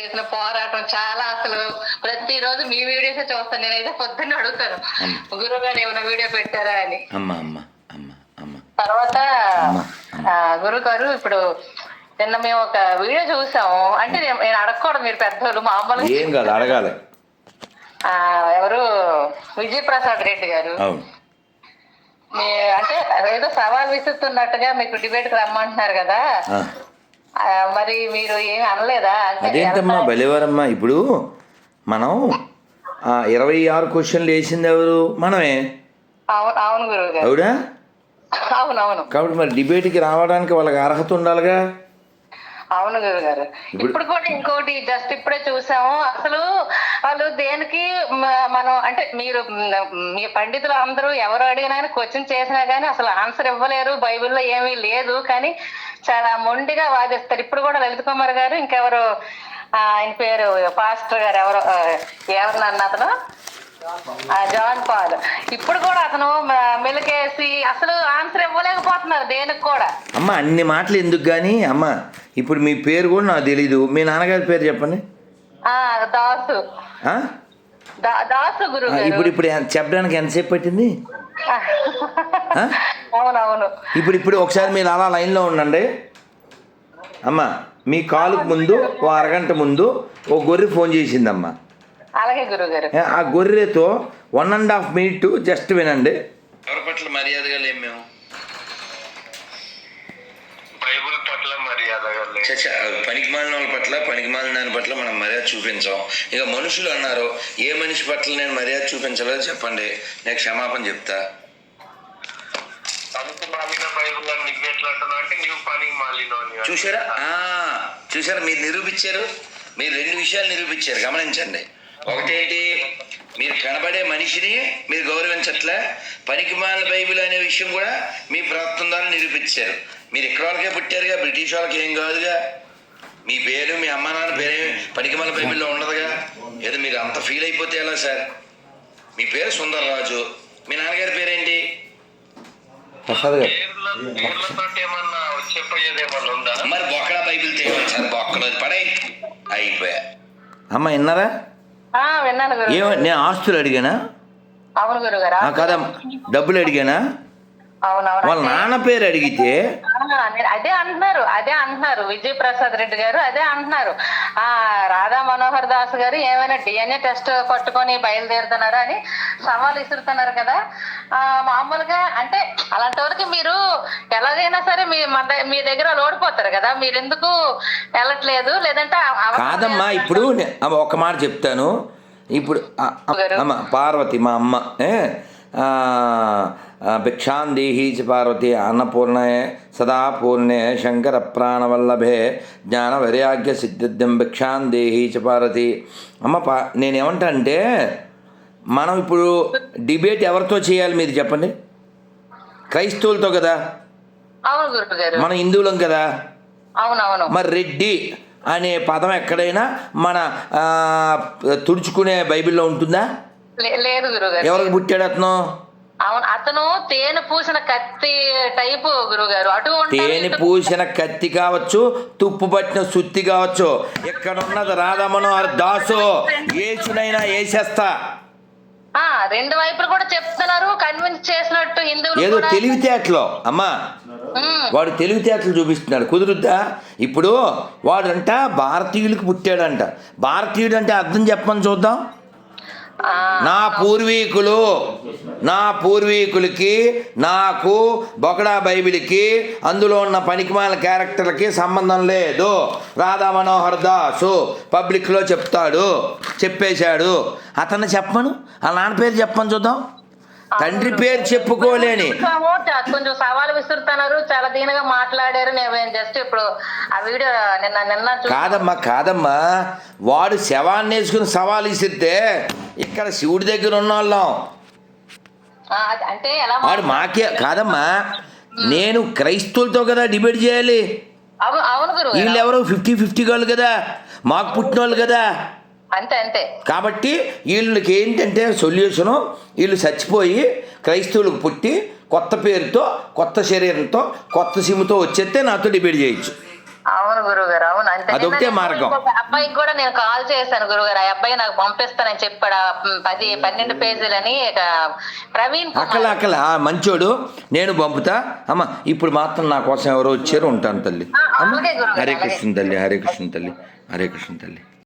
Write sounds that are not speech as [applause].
చేసిన పోరాటం చాలా అసలు ప్రతిరోజు మీ వీడియోస్ చూస్తాను. నేనైతే పొద్దున్న అడుగుతాను. గురువు గారు ఏమైనా వీడియో పెట్టారా అని. తర్వాత. గురువు గారు ఇప్పుడు నిన్న మేము ఒక వీడియో చూసాము. అంటే నేను అడగకూడదు మీరు పెద్దోళ్ళు మామూలుగా. ఏం కాదు అడగాలి. ఆ, ఎవరు? విజయ్ ప్రసాద్ రెడ్డి గారు. అంటే ఏదో సవాల్ విసురుతున్నట్టుగా మీకు డిబేట్కి రమ్మంటున్నారు కదా. మరి మీరు ఏమి అనలేదా? అదేంటమ్మా బలివరమ్మా? ఇప్పుడు మనం ఆ, ఇరవై ఆరు క్వశ్చన్లు వేసింది ఎవరు? మనమే. అవును అవును గురువు గారు అవునా? అవును అవును కాబట్టి మరి డిబేట్కి రావడానికి వాళ్ళకి అర్హత ఉండాలిగా? అవును గారు ఇప్పుడు- కూడా ఇంకోటి జస్ట్ ఇప్పుడే చూసాము. అసలు వాళ్ళు దేనికి మనం అంటే మీరు మ్, పండితులు అందరూ ఎవరు అడిగినా క్వశ్చన్ చేసినా కానీ అసలు ఆన్సర్ ఇవ్వలేరు. బైబిల్లో ఏమీ లేదు. కానీ చాలా మొండిగా వాదిస్తారు. ఇప్పుడు కూడా లలిత్ కుమార్ గారు ఇంకెవరు? ఆయన పేరు పాస్టర్ గారు ఎవరు ఆ, ఎవరినన్న అతను? John Paul. ఇప్పుడు కూడా అతను మెలికేసి అసలు ఆన్సర్ ఇవ్వలేకపోతున్నారు దేనికి కూడా. అమ్మ అన్ని మాటలు ఎందుకు కానీ అమ్మ ఇప్పుడు మీ పేరు కూడా నాకు తెలీదు. మీ నాన్నగారి పేరు చెప్పండి. దాసు. దాసు ఆ, గురువు ఇప్పుడు ఇప్పుడు చెప్పడానికి ఎంతసేపు పట్టింది? [laughs] అవునవును. ఇప్పుడు ఇప్పుడు ఒకసారి మీరు అలా లైన్లో ఉండండి. అమ్మ మీ కాలుకు ముందు ఓ అరగంట ముందు ఓ గొర్రె ఫోన్ చేసిందమ్మా. అలాగే గురువు గారు ఏ, ఆ గొర్రెతో one and half minute just వినండి. ఎవరి పట్ల మర్యాదగా లేం మేము? బైబుల్ పట్ల మర్యాదగా లేదు చచ్చ పనికి మాలిన వాళ్ళ పట్ల పనికి మాలిన దాని పట్ల మనం మర్యాద చూపించాం. ఇక మనుషులు అన్నారు ఏ మనిషి పట్ల నేను మర్యాద చూపించలేదో చెప్పండి. నేను క్షమాపణ చెప్తా. పనికి మాలిన బైబుల్ అని నువ్వు ఎట్లా అంటున్నావు అంటే నువ్వు పనికి మాలిన అని చూసారా ఆ, చూసారా మీరు నిరూపించారు? మీరు రెండు విషయాలు నిరూపించారు. గమనించండి. ఒకటేంటి? మీరు కనబడే మనిషిని మీరు గౌరవించట్లే. పనికి మాలిన బైబిల్ అనే విషయం కూడా మీ ప్రవర్తన ద్వారా నిరూపించారు. మీరు ఇక్కడ వాళ్ళకే పుట్టారుగా? బ్రిటిష్ వాళ్ళకి ఏం కాదుగా? మీ పేరు మీ అమ్మ నాన్న పేరు పనికి మాలిన బైబిల్లో ఉండదుగా? ఏదో మీరు అంత ఫీల్ అయిపోతే ఎలా సార్? మీ పేరు సుందరరాజు. మీ నాన్నగారి పేరేంటి? మరి బొక్కడా బైబిల్ తేవాలి సార్ బొక్కలు పడే అయిపోయా. అమ్మ విన్నారా? ఆ విన్నాను గురువు ఏమో నేను ఆస్తులు అడిగానా అవును గురువు గారు ఆ, కదా డబ్బులు అడిగానా అవునవును వాళ్ళ నాన్న పేరు అడిగితే అదే అంటున్నారు అదే అంటున్నారు. విజయ్ ప్రసాద్ రెడ్డి గారు అదే అంటున్నారు. ఆ రాధా మనోహర్ దాస్ గారు ఏమైనా డిఎన్ఏ టెస్ట్ పట్టుకొని బయలుదేరుతున్నారా అని సవాల్ ఇస్తున్నారు కదా. ఆ మామూలుగా అంటే అలాంటి వరకు మీరు ఎలాగైనా సరే మీ మీ దగ్గర ఓడిపోతారు కదా. మీరు ఎందుకు వెళ్ళట్లేదు? లేదంటే కాదమ్మా ఇప్పుడు ఒక మాట చెప్తాను. ఇప్పుడు పార్వతి మా అమ్మ ఏ? ఆ, ఆ, భిక్షాం దేహీ చ పార్వతి అన్నపూర్ణే సదా పూర్ణే శంకర ప్రాణవల్లభే జ్ఞాన వైరాగ్య సిద్ధిద్యం భిక్షాం దేహీ చ పార్వతి అమ్మ పా నేనేమంటా అంటే మనం ఇప్పుడు డిబేట్ ఎవరితో చేయాలి మీరు చెప్పండి? క్రైస్తవులతో కదా? మన హిందువులం కదా? అవునవును. మరి రెడ్డి అనే పదం ఎక్కడైనా మన తుడుచుకునే బైబిల్లో ఉంటుందా? లేదు ఎవరికి పుట్టాడు అతను? అవును అతను తేనె పూసిన కత్తి టైపు గురువు గారు అటు తేనె పూసిన కత్తి కావచ్చు తుప్పు పట్టిన సుత్తి కావచ్చు. ఇక్కడ ఉన్నది రాధమనోహర్ దాసు? ఏసునైనా వేసేస్తా ఆ రెండు వైపులు కూడా చెప్తున్నారు కన్విన్స్ చేసినట్టు హిందువులు ఏదో తెలివితేటలో అమ్మా. వాడు తెలివితేటలు చూపిస్తున్నాడు. కుదురుద్దా? ఇప్పుడు వాడంట భారతీయులకు పుట్టాడంట. భారతీయుడు అంటే అర్థం చెప్పమని చూద్దాం. నా పూర్వీకులు నా పూర్వీకులకి నాకు బొకడా బైబిల్కి అందులో ఉన్న పనికిమాల క్యారెక్టర్లకి సంబంధం లేదు. రాధా మనోహర్ దాసు పబ్లిక్లో చెప్తాడు చెప్పేశాడు. అతన్ని చెప్పమను ఆ నాన్న పేరు చెప్పమని చూద్దాం. తండ్రి పేరు చెప్పుకోలేని. కొంచెం సవాలు విసురుతున్నారు. చాలా దీనిగా మాట్లాడారు. నేను జస్ట్ ఇప్పుడు ఆ వీడియో నిన్న నిన్న కాదమ్మా కాదమ్మా. వాడు శవాన్ని వేసుకుని సవాలు ఇసిరితే ఇక్కడ శివుడి దగ్గర ఉన్న వాళ్ళం వాడు మాకే కాదమ్మా నేను క్రైస్తవులతో కదా డిబేట్ చేయాలి. వీళ్ళు ఎవరు ఫిఫ్టీ ఫిఫ్టీ వాళ్ళు కదా మాకు పుట్టిన వాళ్ళు కదా. అంతే అంతే. కాబట్టి వీళ్ళకి ఏంటంటే సొల్యూషను వీళ్ళు చచ్చిపోయి క్రైస్తవులకు పుట్టి కొత్త పేరుతో కొత్త శరీరంతో కొత్త సిమ్తో వచ్చేస్తే నాతో డిబేట్ చేయొచ్చు. అవును గురుగారు అవును. అంతే అదొకటే మార్గం. అబ్బాయికి కూడా నేను కాల్ చేశాను గురుగారు ఆ అబ్బాయి నాకు పంపిస్తానని చెప్పాడు. పది పన్నెండు పేజీలని ప్రవీణ్. అక్కల అక్కల. మంచోడు. నేను పంపుతా. అమ్మ ఇప్పుడు మాత్రం నా కోసం ఎవరో వచ్చారు ఉంటాను తల్లి. హరే. కృష్ణ తల్లి హరే కృష్ణ తల్లి హరే కృష్ణ తల్లి.